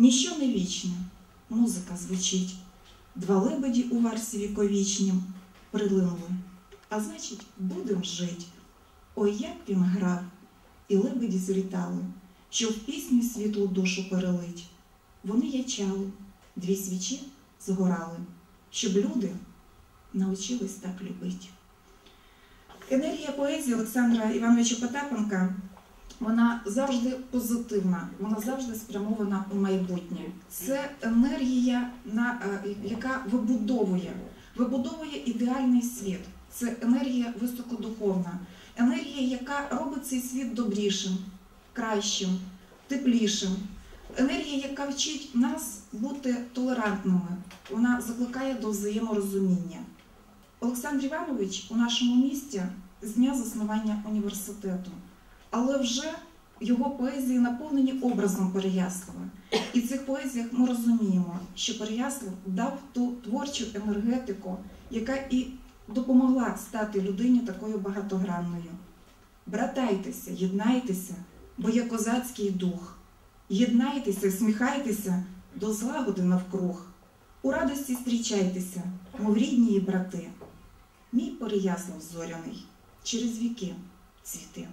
Ніщо не вічне, музика звучить. Два лебеді у варсі віковічнім прилинули. А значить, будем жить. Ой, як він грав, і лебеді злітали, щоб пісню світлу душу перелить. Вони ячали, дві свічі згорали, щоб люди навчились так любити. Енергія поезії Олександра Івановича Потапенка вона завжди позитивна, вона завжди спрямована у майбутнє. Це енергія, е, яка вибудовує, вибудовує ідеальний світ. Це енергія високодуховна, енергія, яка робить цей світ добрішим, кращим, теплішим. Енергія, яка вчить нас бути толерантними, вона закликає до взаєморозуміння. Олександр Іванович у нашому місті з дня заснування університету, але вже його поезії наповнені образом Переяслава. І в цих поезіях ми розуміємо, що Переяслав дав ту творчу енергетику, яка і допомогла стати людині такою багатогранною. Братайтеся, єднайтеся, бо є козацький дух. Єднайтеся, сміхайтеся до злагоди навкруг. У радості зустрічайтеся, мов рідні і брати. Мій Переяслав зоряний через віки цвіти.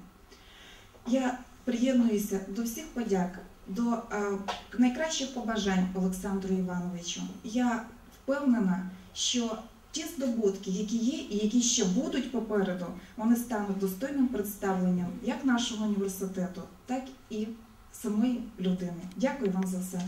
Я приєднуюся до всіх подяк, до е, найкращих побажань Олександру Івановичу. Я впевнена, що ті здобутки, які є і які ще будуть попереду, вони стануть достойним представленням як нашого університету, так і самої людини. Дякую вам за все. Е,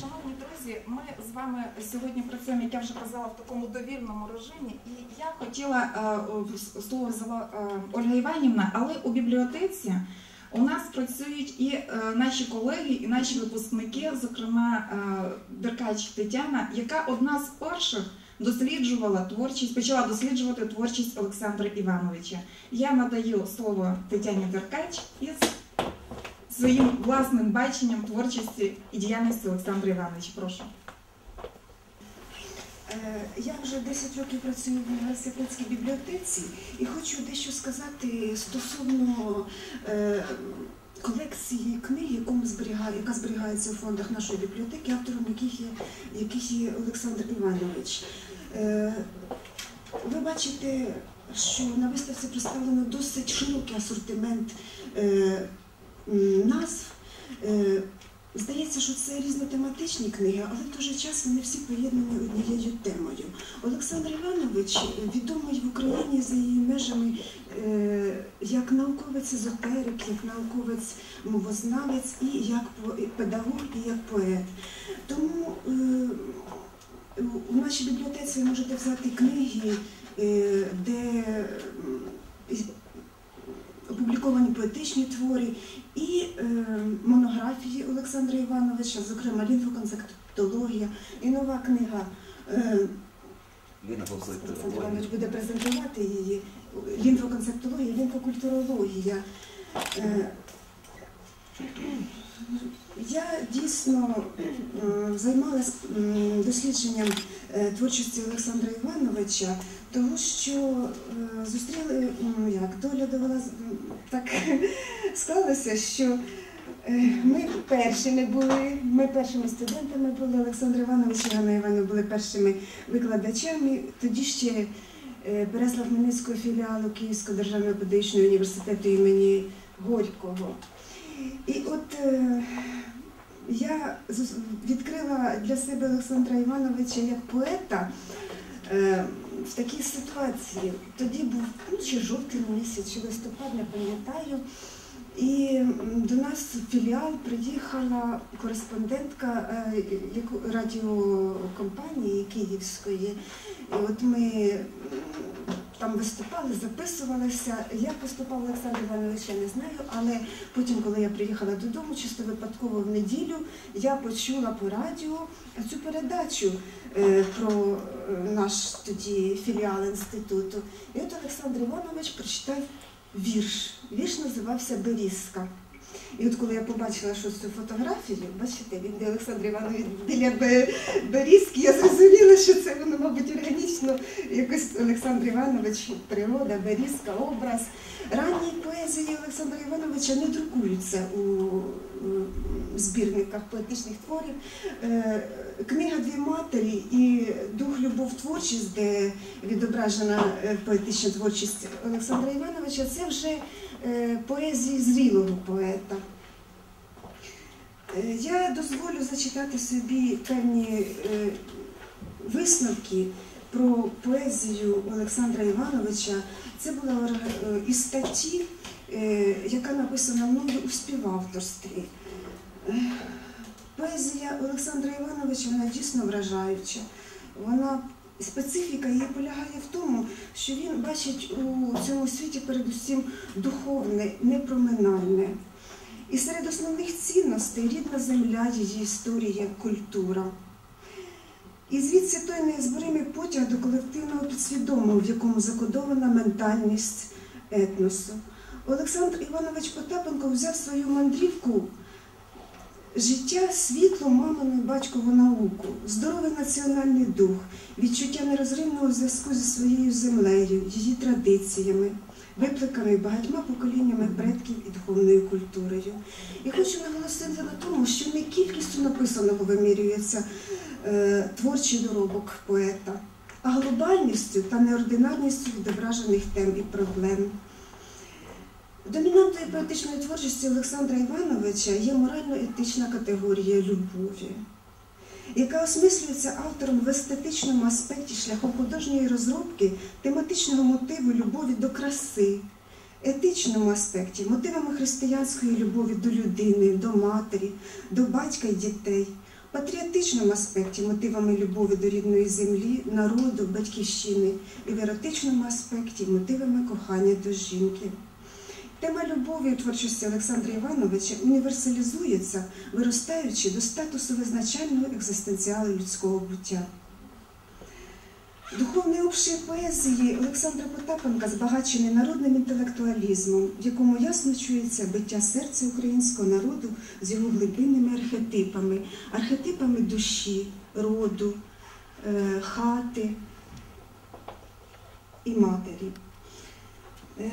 Шановні друзі, ми вами сьогодні працюємо, як я вже казала, в такому довільному режимі. І я хотіла е, слово взяла е, Ольга Іванівна, але у бібліотеці у нас працюють і е, наші колеги, і наші випускники, зокрема Деркач Тетяна, яка одна з перших досліджувала творчість, почала досліджувати творчість Олександра Івановича. Я надаю слово Тетяні Деркач із своїм власним баченням творчості і діяльності Олександра Івановича. Прошу. Е, Я вже 10 років працюю в університетській бібліотеці і хочу дещо сказати стосовно е, колекції книг, яка зберігається у фондах нашої бібліотеки, автором яких є, яких є Олександр Іванович. Е, Ви бачите, що на виставці представлено досить широкий асортимент назв. Здається, що це різнотематичні книги, але в той же час вони всі поєднані однією темою. Олександр Іванович відомий в Україні за її межами е, як науковець езотерик, як науковець мовознавець і як педагог, і як поет. Тому е, у нашій бібліотеці ви можете взяти книги, е, де опубліковані поетичні твори і е, монографії Олександра Івановича, зокрема лінфоконцептологія і нова книга. Е, Олександр Іванович буде презентувати її Лінфоконцептологія, лінфокультурологія. Е, Я дійсно м, дослідженням е, творчості Олександра Івановича, тому що е, зустріли, м, як доля довела, так склалося, що е, ми першими були, ми першими студентами були, Олександр Іванович і Ганна Івановна були першими викладачами. Тоді ще Березла Хмельницького філіалу Київського державного педагогічного університету імені Горького. І от е, я відкрила для себе Олександра Івановича як поета е, в такій ситуації. Тоді був ну, чи жовтий місяць, чи листопад, не пам'ятаю. І до нас в філіал приїхала кореспондентка е, радіокомпанії Київської. І от ми там виступали, записувалися. Як поступав Олександр Іванович, я не знаю, але потім, коли я приїхала додому, чисто випадково в неділю, я почула по радіо цю передачу е, про е, наш тоді філіал інституту. І от Олександр Іванович прочитав вірш. Вірш називався Берізка. І от коли я побачила, що цю фотографію, бачите, він де Олександр Іванович біля Берізки, я зрозуміла, що це воно, мабуть, органічно якось Олександр Іванович, природа, Берізка, образ. Ранній поет поезії Олександра Івановича не друкуються у збірниках поетичних творів. Е, Книга Дві матері і Дух, любов, творчість, де відображена е, поетична творчість Олександра Івановича, це вже поезії зрілого поета. Е, Я дозволю зачитати собі певні е, висновки про поезію Олександра Івановича. Це була е, із статті, е, яка написана мною у співавторстві. Е, Поезія Олександра Івановича вона дійсно вражаюча. Вона специфіка її полягає в тому, що він бачить у цьому світі передусім духовне, непроминальне. І серед основних цінностей рідна земля, її історія, культура. І звідси той незборимий потяг до колективного підсвідомого, в якому закодована ментальність етносу. Олександр Іванович Потапенко взяв свою мандрівку життя, світло, мамину батькову науку, здоровий національний дух, відчуття нерозривного зв'язку зі своєю землею, її традиціями, викликами багатьма поколіннями предків і духовною культурою. І хочу наголосити на тому, що не кількістю написаного вимірюється е, творчий доробок поета, а глобальністю та неординарністю відображених тем і проблем. Домінантою поетичної творчості Олександра Івановича є морально-етична категорія любові, яка осмислюється автором в естетичному аспекті шляхом художньої розробки тематичного мотиву любові до краси, етичному аспекті мотивами християнської любові до людини, до матері, до батька і дітей, патріотичному аспекті мотивами любові до рідної землі, народу, батьківщини і в еротичному аспекті мотивами кохання до жінки. Тема любові у творчості Олександра Івановича універсалізується, виростаючи до статусу визначального екзистенціалу людського буття. Духовний обшир поезії Олександра Потапенка збагачений народним інтелектуалізмом, в якому ясно чується биття серця українського народу з його глибинними архетипами, архетипами душі, роду, е, хати і матері. Е,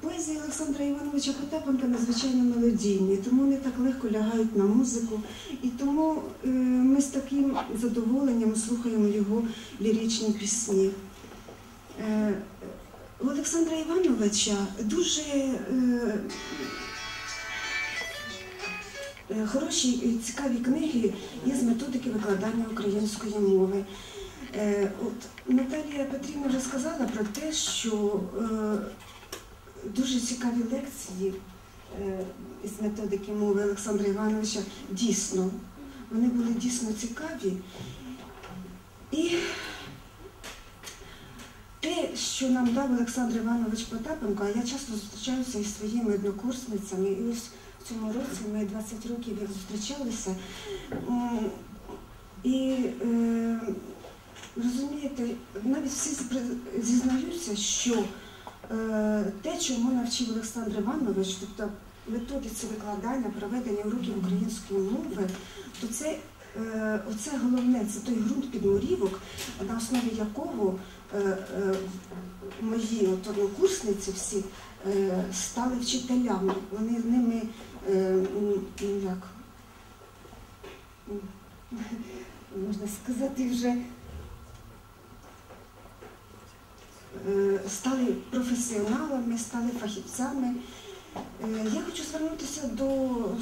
Поезії Олександра Івановича Потапенка надзвичайно мелодійні, тому вони так легко лягають на музику, і тому е, ми з таким задоволенням слухаємо його ліричні пісні. Е, У Олександра Івановича дуже е, е, хороші і цікаві книги є з методики викладання української мови. Е, От Наталія Петрівна вже сказала про те, що е, дуже цікаві лекції е, з методики мови Олександра Івановича дійсно, вони були дійсно цікаві. І те, що нам дав Олександр Іванович Потапенко, а я часто зустрічаюся із своїми однокурсницями, і ось в цьому році ми 20 років як зустрічалися. І розумієте, навіть всі зізнаються, що е, те, чому навчив Олександр Іванович, тобто методиці викладання, проведення уроків української мови, то це е, оце головне, це той ґрунт підмурівок, на основі якого е, мої однокурсниці всі стали вчителями. Вони з ними як можна сказати вже. е, стали професіоналами, стали фахівцями. Е, Я хочу звернутися до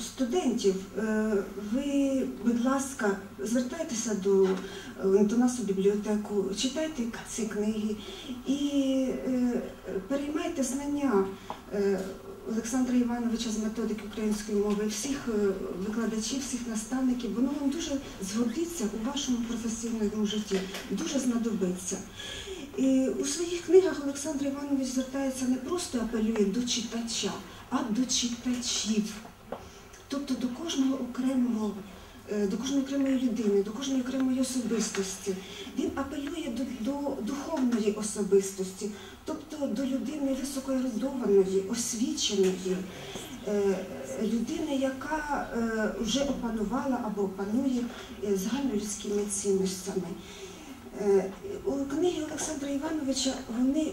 студентів. Е, Ви, будь ласка, звертайтеся до, е, до бібліотеку, читайте ці книги і е, переймайте знання е, Олександра Івановича з методики української мови, всіх е, викладачів, всіх наставників. Воно вам дуже згодиться у вашому професійному житті, дуже знадобиться. У своїх книгах Олександр Іванович звертається не просто апелює до читача, а до читачів. Тобто до кожного окремого, е, до кожної окремої людини, до кожної окремої особистості. Він апелює до, до духовної особистості, тобто до людини високоерудованої, освіченої, е, людини, яка е, вже опанувала або опанує загальнолюдськими цінностями. Е, У книги Олександра Івановича вони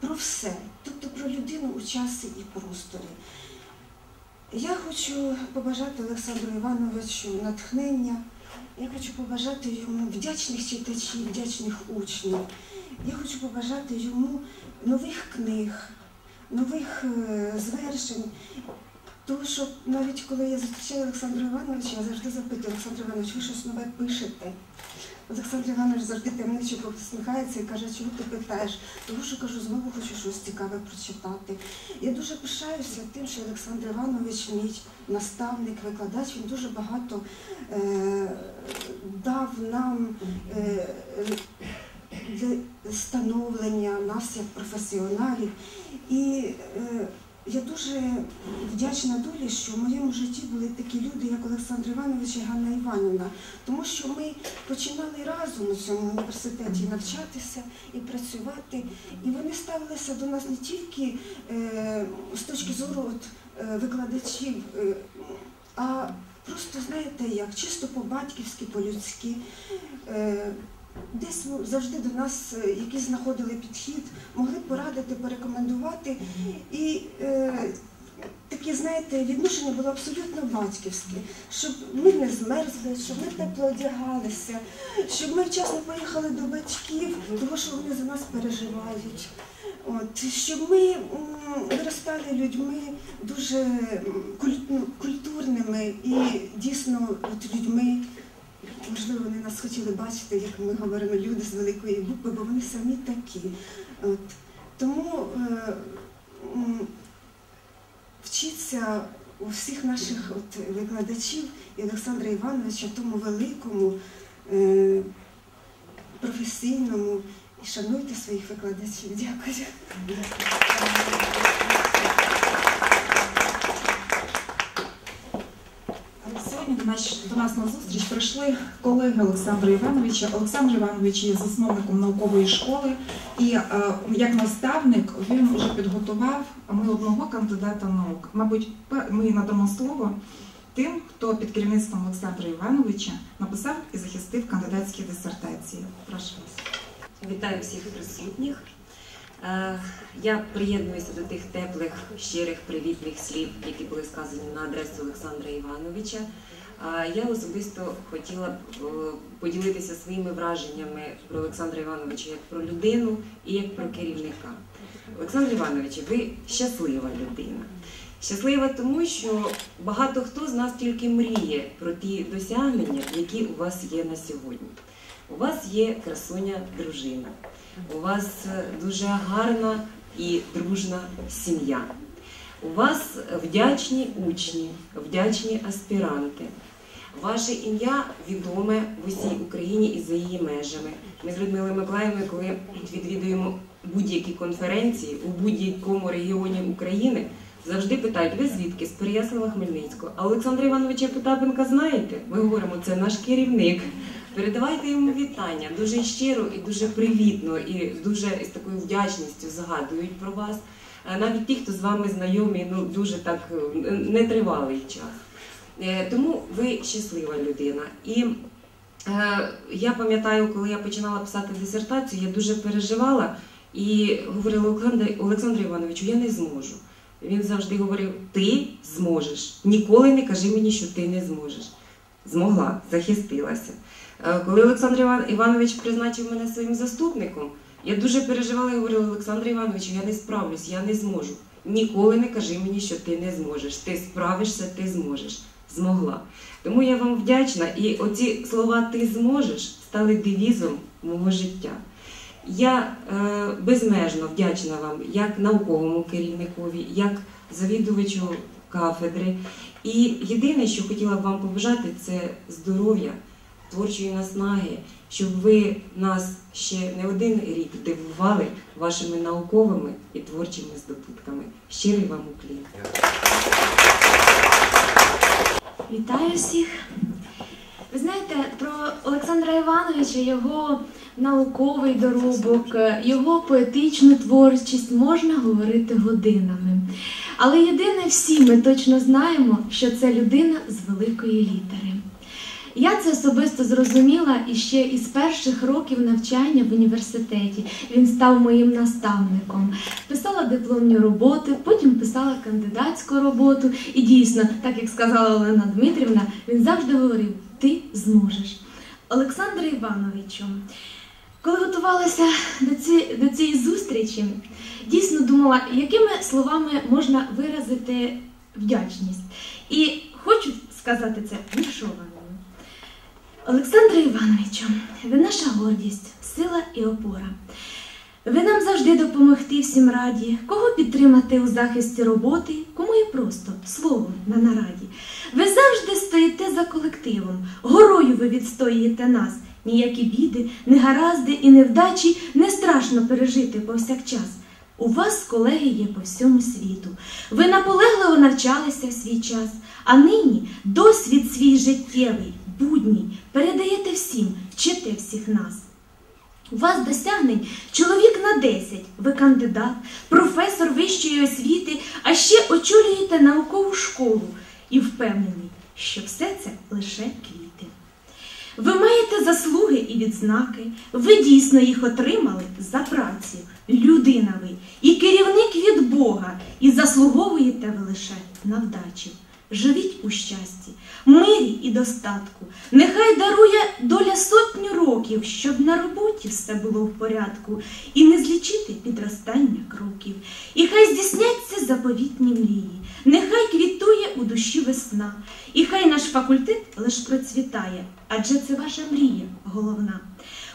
про все, тобто про людину у часі і просторі. Я хочу побажати Олександру Івановичу натхнення. Я хочу побажати йому вдячних читачів, вдячних учнів. Я хочу побажати йому нових книг, нових е, звершень. Тому що навіть коли я зустрічаю Олександра Івановича, я завжди запитую, Олександр Іванович, ви щось нове пишете? Олександр Іванович завжди таємничо посміхається і каже, чого ти питаєш? Тому що кажу, знову хочу щось цікаве прочитати. Я дуже пишаюся тим, що Олександр Іванович, мій наставник, викладач, він дуже багато е, дав нам е, для становлення нас як професіоналів. І е, я дуже вдячна долі, що в моєму житті були такі люди, як Олександр Іванович і Ганна Іванівна, тому що ми починали разом у цьому університеті навчатися і працювати, і вони ставилися до нас не тільки е, з точки зору от, е, викладачів, е, а просто знаєте як, чисто по-батьківськи, по-людськи. Е, Десь завжди до нас е, якісь знаходили підхід, могли порадити, порекомендувати. І е, таке, знаєте, відношення було абсолютно батьківське, щоб ми не змерзли, щоб ми тепло одягалися, щоб ми вчасно поїхали до батьків, тому що вони за нас переживають. От, щоб ми виростали людьми дуже культурними і дійсно от, людьми. Можливо, вони нас хотіли бачити, як ми говоримо, люди з великої букви, бо вони самі такі. От. Тому е, м, вчіться у всіх наших от, викладачів і Олександра Івановича тому великому, е, професійному і шануйте своїх викладачів. Дякую. Сьогодні до нас, на зустріч прийшли колеги Олександра Івановича. Олександр Іванович є засновником наукової школи, і е, як наставник він вже підготував ми одного кандидата наук. Мабуть, ми надамо слово тим, хто під керівництвом Олександра Івановича написав і захистив кандидатські дисертації. Прошу вас. Вітаю всіх присутніх. Е, Я приєднуюся до тих теплих, щирих, привітних слів, які були сказані на адресу Олександра Івановича. Я особисто хотіла б е, поділитися своїми враженнями про Олександра Івановича як про людину і як про керівника. Олександр Іванович, ви щаслива людина. Щаслива тому, що багато хто з нас тільки мріє про ті досягнення, які у вас є на сьогодні. У вас є красуня дружина, у вас е, дуже гарна і дружна сім'я. У вас вдячні учні, вдячні аспіранти. Ваше ім'я відоме в усій Україні і за її межами. Ми з Людмилою Миколаївною, коли відвідуємо будь-які конференції у будь-якому регіоні України, завжди питають, ви звідки? З Переяслава Хмельницького. А Олександра Івановича Потапенка знаєте? Ми говоримо, це наш керівник. Передавайте йому вітання дуже щиро і дуже привітно, і дуже з такою вдячністю згадують про вас. Е, Навіть ті, хто з вами знайомі, ну дуже так е, нетривалий час. Е, Тому ви щаслива людина. І е, я пам'ятаю, коли я починала писати дисертацію, я дуже переживала і говорила Олександр, Олександру Івановичу, я не зможу. Він завжди говорив: ти зможеш. Ніколи не кажи мені, що ти не зможеш. Змогла, захистилася. Е, Коли Олександр Іван- Іванович призначив мене своїм заступником, я дуже переживала і говорила, Олександр Іванович, я не справлюсь, я не зможу. Ніколи не кажи мені, що ти не зможеш. Ти справишся, ти зможеш. Змогла. Тому я вам вдячна. І оці слова ти зможеш стали девізом мого життя. Я е, безмежно вдячна вам як науковому керівникові, як завідувачу кафедри. І єдине, що хотіла б вам побажати, це здоров'я, творчої наснаги, щоб ви нас ще не один рік дивували вашими науковими і творчими здобутками. Щирий вам уклін. Вітаю всіх. Ви знаєте, про Олександра Івановича, його науковий доробок, його поетичну творчість можна говорити годинами. Але єдине всі ми точно знаємо, що це людина з великої літери. Я це особисто зрозуміла іще із перших років навчання в університеті. Він став моїм наставником. Писала дипломні роботи, потім писала кандидатську роботу. І дійсно, так як сказала Олена Дмитрівна, він завжди говорив: ти зможеш. Олександре Івановичу, коли готувалася до, ці, до цієї зустрічі, дійсно думала, якими словами можна виразити вдячність. І хочу сказати це віршованою. Олександре Івановичу, ви наша гордість, сила і опора. Ви нам завжди допомогти всім раді, кого підтримати у захисті роботи, кому і просто словом на нараді. Ви завжди стоїте за колективом, горою ви відстоюєте нас. Ніякі біди, негаразди і невдачі не страшно пережити повсякчас. У вас колеги є по всьому світу. Ви наполегливо навчалися в свій час, а нині досвід свій життєвий, будній, передаєте всім, вчите всіх нас. У вас досягнень чоловік на 10, ви кандидат, професор вищої освіти, а ще очолюєте наукову школу і впевнений, що все це лише квіти. Ви маєте заслуги і відзнаки, ви дійсно їх отримали за працю. Людина ви і керівник від Бога, і заслуговуєте ви лише на вдачу. Живіть у щасті, мирі і достатку. Нехай дарує доля сотню років, щоб на роботі все було в порядку, і не злічити підростання кроків. І хай здійсняться заповітні мрії, нехай квітує у душі весна, і хай наш факультет лиш процвітає, адже це ваша мрія головна.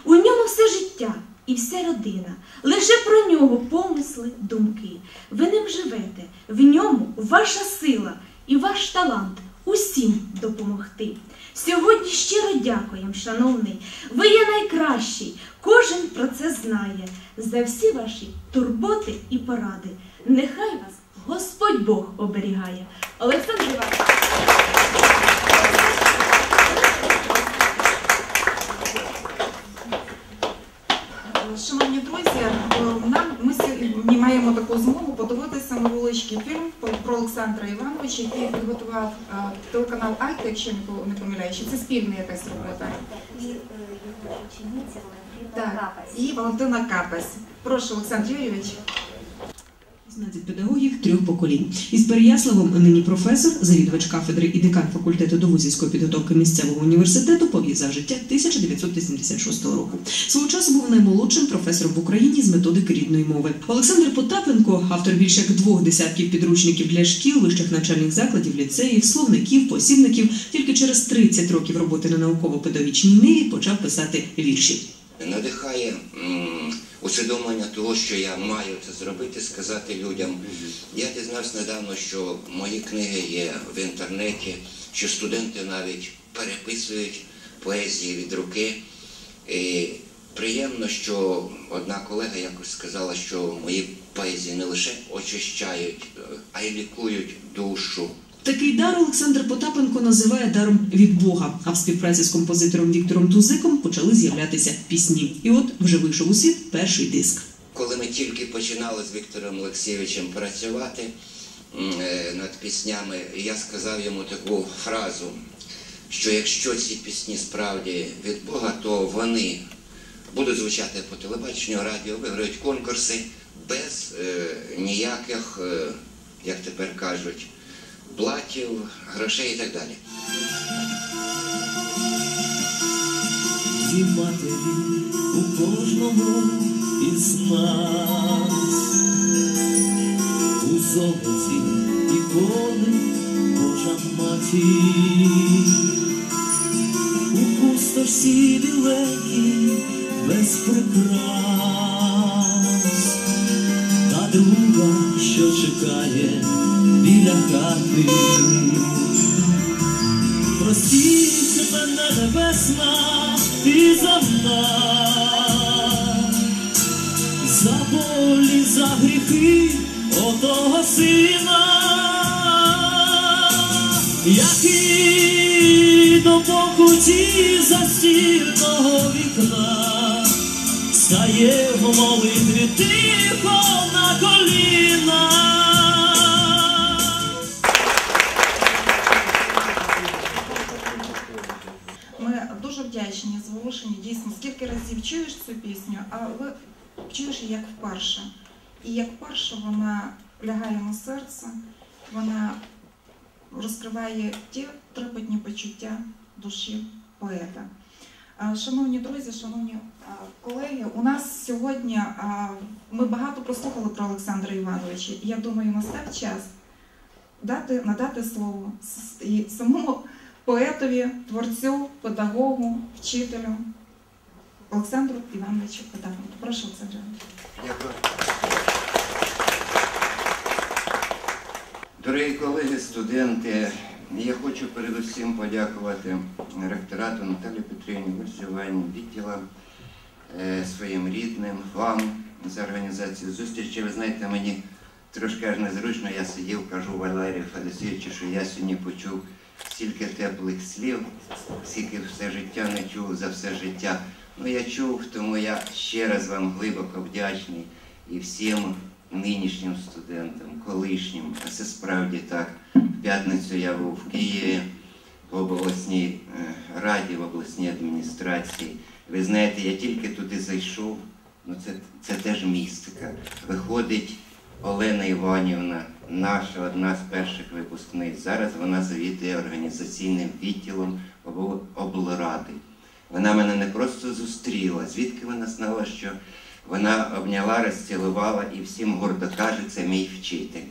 У ньому все життя і вся родина, лише про нього помисли, думки. Ви ним живете, в ньому ваша сила і ваш талант усім допомогти. Сьогодні щиро дякуємо, шановний. Ви є найкращий, кожен про це знає. За всі ваші турботи і поради. Нехай вас Господь Бог оберігає. Олександр Іванович. Шановні друзі, е, нам ми сьогодні маємо таку змогу подивитися невеличкий фільм про- про Олександра Івановича, який підготував телеканал Айта, якщо не пом- не помиляюся. Це спільна якась робота. і е, його учениця Валентина Так, і Валентина Капась. Прошу, Олександр Юрійович. 16 педагогів трьох поколінь. Із Переяславом нині професор, завідувач кафедри і декан факультету довузівської підготовки місцевого університету пов'язав життя 1986 року. Свого часу був наймолодшим професором в Україні з методики рідної мови. Олександр Потапенко, автор більше як двох десятків підручників для шкіл, вищих навчальних закладів, ліцеїв, словників, посібників, тільки через 30 років роботи на науково-педагогічній ниві почав писати вірші. надихає усвідомлення того, що я маю це зробити, сказати людям. Я дізнався недавно, що мої книги є в інтернеті, що студенти навіть переписують поезії від руки. І приємно, що одна колега якось сказала, що мої поезії не лише очищають, а й лікують душу. Такий дар Олександр Потапенко називає даром від Бога. А в співпраці з композитором Віктором Тузиком почали з'являтися пісні. І от вже вийшов у світ перший диск. Коли ми тільки починали з Віктором Олексійовичем працювати е, над піснями, я сказав йому таку фразу, що якщо ці пісні справді від Бога, то вони будуть звучати по телебаченню, радіо, виграють конкурси без е, ніяких, е, як тепер кажуть, платів, грошей і так далі. Дві матері у кожного із нас, у золоті ікони Божа матір, у пустоші біленькій без прикрас, хати. Простіть мене небесна і нас, за болі, за гріхи отого сина, який до покуті застільного вікна стає в молитві тихо на коліна. разів чуєш цю пісню, але чуєш її як вперше. І як вперше вона лягає на серце, вона розкриває ті трепетні почуття душі поета. Шановні друзі, шановні колеги, у нас сьогодні ми багато прослухали про Олександра Івановича. Я думаю, настав час дати, надати слово самому поетові, творцю, педагогу, вчителю Олександру Івановичу Педарову. Прошу, Олександр Дякую. Дорогі колеги, студенти, я хочу передусім подякувати ректорату Наталі Петрівні, Вальсівані, відділам, е, своїм рідним, вам за організацію зустрічі. Ви знаєте, мені трошки аж незручно, я сидів, кажу Валерію Федосійовичу, що я сьогодні почув стільки теплих слів, скільки все життя не чув за все життя. Ну, я чув, тому я ще раз вам глибоко вдячний і всім нинішнім студентам, колишнім. А це справді так. В п'ятницю я був в Києві в обласній е, раді, в обласній адміністрації. Ви знаєте, я тільки туди зайшов, ну це, це теж містика. Виходить Олена Іванівна, наша одна з перших випускниць. Зараз вона завідує організаційним відділом облради. Вона мене не просто зустріла, звідки вона знала, що вона обняла, розцілувала і всім гордо каже, це мій вчитель.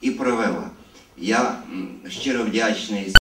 І провела. Я щиро вдячний